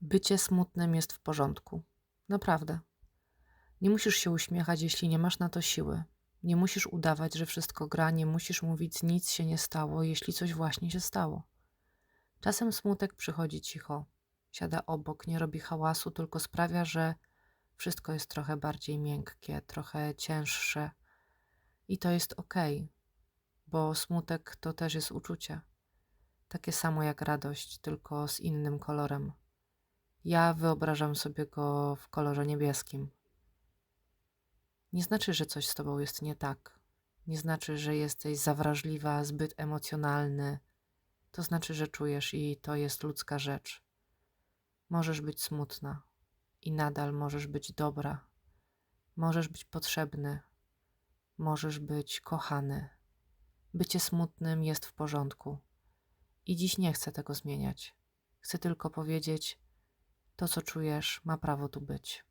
Bycie smutnym jest w porządku. Naprawdę. Nie musisz się uśmiechać, jeśli nie masz na to siły. Nie musisz udawać, że wszystko gra, nie musisz mówić, nic się nie stało, jeśli coś właśnie się stało. Czasem smutek przychodzi cicho, siada obok, nie robi hałasu, tylko sprawia, że wszystko jest trochę bardziej miękkie, trochę cięższe. I to jest okej, bo smutek to też jest uczucie. Takie samo jak radość, tylko z innym kolorem. Ja wyobrażam sobie go w kolorze niebieskim. Nie znaczy, że coś z tobą jest nie tak. Nie znaczy, że jesteś za wrażliwa, zbyt emocjonalny. To znaczy, że czujesz i to jest ludzka rzecz. Możesz być smutna i nadal możesz być dobra. Możesz być potrzebny. Możesz być kochany. Bycie smutnym jest w porządku. I dziś nie chcę tego zmieniać. Chcę tylko powiedzieć, to co czujesz ma prawo tu być.